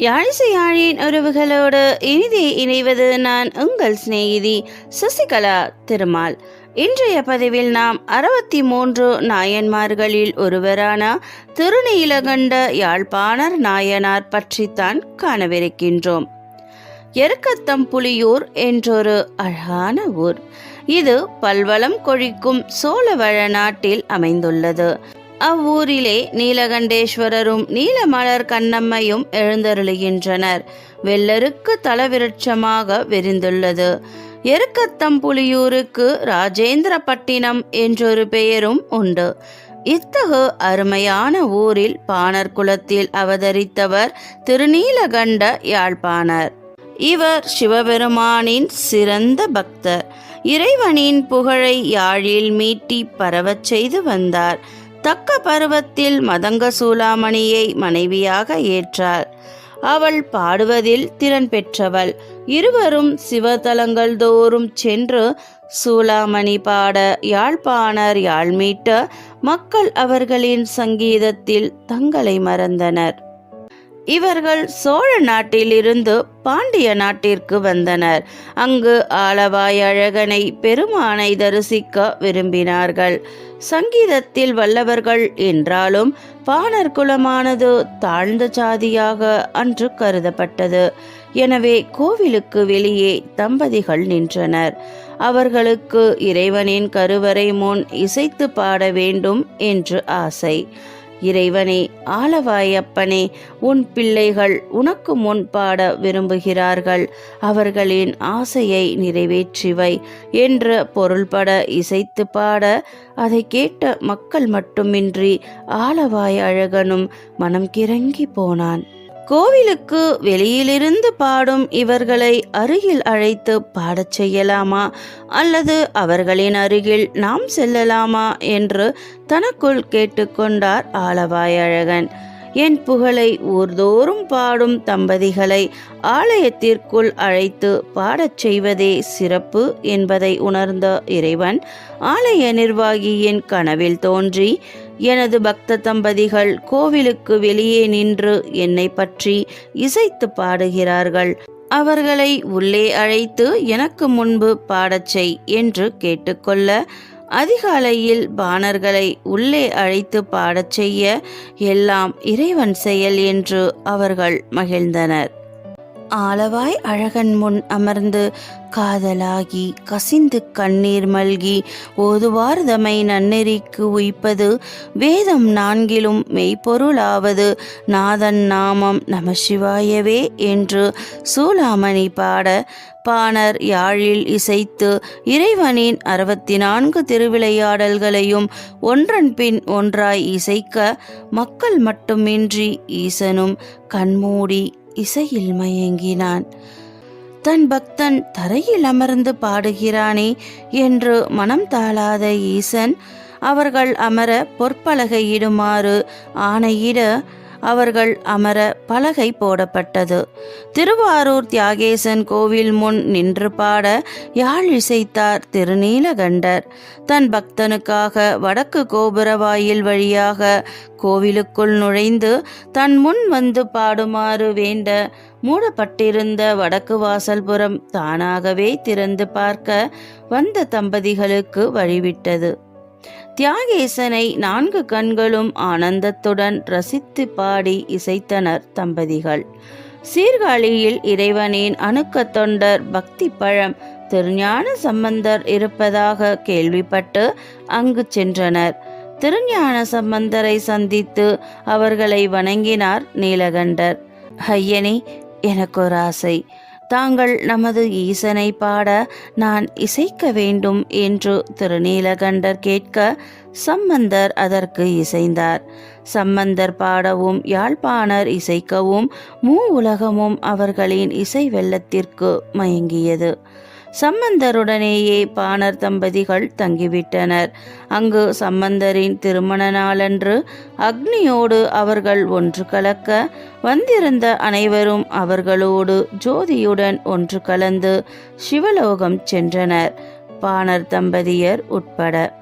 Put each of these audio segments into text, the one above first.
யாழிசை யாழின் உறவுகளோடு இனிதே இணைவது நான் உங்கள் சிநேகிதி சசிகலா திருமால். இன்றைய பதிவில் நாம் அறுபத்தி மூன்று நாயன்மார்களில் ஒருவரான திருநீலகண்ட யாழ்ப்பாணர் நாயனார் பற்றித்தான் காணவிருக்கின்றோம். எருக்கத்தம் புலியூர் என்றொரு அழகான ஊர். இது பல்வளம் கொழிக்கும் சோழவள நாட்டில் அமைந்துள்ளது. அவ்வூரிலே நீலகண்டேஸ்வரரும் நீலமலர் கண்ணம்மையும் எழுந்தருளுகின்றனர். வெள்ளருக்கு தலவிருட்சமாக விரிந்துள்ளது. எருக்கத்தம்புலியூருக்கு ராஜேந்திரப்பட்டினம் என்றொரு பெயரும் உண்டு. இத்தகு அருமையான ஊரில் பாணர் குலத்தில் அவதரித்தவர் திருநீலகண்ட யாழ்ப்பாணர். இவர் சிவபெருமானின் சிறந்த பக்தர். இறைவனின் புகழை யாழில் மீட்டி பரவச் செய்து வந்தார். தக்க பருவத்தில் மதங்க சூளாமணியை மனைவியாக ஏற்றாள். அவள் பாடுவதில் திறன் பெற்றவள். இருவரும் சிவதலங்கள் தோறும் சென்று சூளாமணி பாட யாழ்ப்பாணர் யாழ் மீட்ட மக்கள் அவர்களின் சங்கீதத்தில் தங்களை மறந்தனர். இவர்கள் சோழ நாட்டிலிருந்து பாண்டிய நாட்டிற்கு வந்தனர். அங்கு ஆளவாய் அழகனை பெருமானை தரிசிக்க விரும்பினார்கள். சங்கீதத்தில் வல்லவர்கள் என்றாலும் பாணர் குலமானது தாழ்ந்த சாதியாக அன்று கருதப்பட்டது. எனவே கோவிலுக்கு வெளியே தம்பதிகள் நின்றனர். அவர்களுக்கு இறைவனின் கருவறை முன் இசைத்து பாட வேண்டும் என்று ஆசை. இறைவனே ஆலவாயப்பனே உன் பிள்ளைகள் உனக்கு முன் பாட விரும்புகிறார்கள். அவர்களின் ஆசையை நிறைவேற்றிவை என்று பொருள்பட இசைத்து பாட அதை கேட்ட மக்கள் மட்டுமின்றி ஆலவாய அழகனும் மனம் கிறங்கி போனான். கோவிலுக்கு வெளியிலிருந்து பாடும் இவர்களை அருகில் அழைத்து பாடச் செய்யலாமா? அல்லது அவர்களின் அருகில் நாம் செல்லலாமா? என்று தனக்குள் கேட்டுக்கொண்டார் ஆலவாயழகன். என் புகழை ஊர்தோறும் பாடும் தம்பதிகளை ஆலயத்திற்குள் அழைத்து பாடச் செய்வதே சிறப்பு என்பதை உணர்ந்த இறைவன் ஆலய நிர்வாகியின் கனவில் தோன்றி எனது பக்த தம்பதிகள் கோவிலுக்கு வெளியே நின்று என்னை பற்றி இசைத்து பாடுகிறார்கள். அவர்களை உள்ளே அழைத்து எனக்கு முன்பு பாடச் செய் என்று கேட்டுக்கொள்ள அதிகாலையில் பாணர்களை உள்ளே அழைத்து பாடச் செய்ய எல்லாம் இறைவன் செயல் என்று அவர்கள் மகிழ்ந்தனர். ஆளவாய் அழகன் முன் அமர்ந்து காதலாகி கசிந்து கண்ணீர் மல்கி ஓதுவார்தமை நன்னெறிக்கு உய்ப்பது வேதம் நான்கிலும் மெய்ப்பொருளாவது நாதன் நாமம் நம சிவாயவே என்று சூலாமணி பாட பாணர் யாழில் இசைத்து இறைவனின் அறுபத்தி நான்கு திருவிளையாடல்களையும் ஒன்றன் பின் ஒன்றாய் இசைக்க மக்கள் மட்டுமின்றி ஈசனும் கண்மூடி இசையில் மயங்கினான். தன் பக்தன் தரையில் அமர்ந்து பாடுகிறானே என்று மனம் தாளாத ஈசன் அவர்கள் அமர பொற்பலகையிடுமாறு ஆணையிட அவர்கள் அமர பலகை போடப்பட்டது. திருவாரூர் தியாகேசன் கோவில் முன் நின்று பாட யாழ் இசைத்தார் திருநீலகண்டர். தன் பக்தனுக்காக வடக்கு கோபுர வாயில் வழியாக கோவிலுக்குள் நுழைந்து தன் முன் வந்து பாடுமாறு வேண்ட மூடப்பட்டிருந்த வடக்கு வாசல்புறம் தானாகவே திறந்து பார்க்க வந்த தம்பதிகளுக்கு வழிவிட்டது. தியாகேசனை நான்கு கண்களும் ஆனந்தத்துடன் ரசித்து பாடி இசைத்தனர் தம்பதிகள். சீர்காழியில் இறைவனின் அணுக்க தொண்டர் பக்தி பழம் திருஞான சம்பந்தர் இருப்பதாக கேள்விப்பட்டு அங்கு சென்றனர். திருஞான சம்பந்தரை சந்தித்து அவர்களை வணங்கினார் நீலகண்டர் ஐயனே எனக்கு ஒரு ஆசை. தாங்கள் நமது ஈசனை பாட நான் இசைக்க வேண்டும் என்று திருநீலகண்டர் கேட்க சம்பந்தர் அதற்கு இசைந்தார். சம்பந்தர் பாடவும் யாழ்ப்பாணர் இசைக்கவும் மூ உலகமும் அவர்களின் இசை வெள்ளத்திற்கு மயங்கியது. சம்பந்தருடனேயே பாணர் தம்பதிகள் தங்கிவிட்டனர். அங்கு சம்பந்தரின் திருமண நாளன்று அக்னியோடு அவர்கள் ஒன்று கலக்க வந்திருந்த அனைவரும் அவர்களோடு ஜோதியுடன் ஒன்று கலந்து சிவலோகம் சென்றனர். பாணர் தம்பதியர் உட்பட.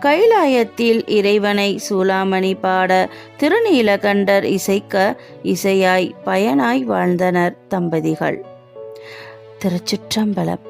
கைலாயத்தில் இறைவனை சூளாமணி பாட திருநீலகண்டர் இசைக்க இசையாய் பயனாய் வாழ்ந்தனர் தம்பதிகள். திருச்சிற்றம்பலம்.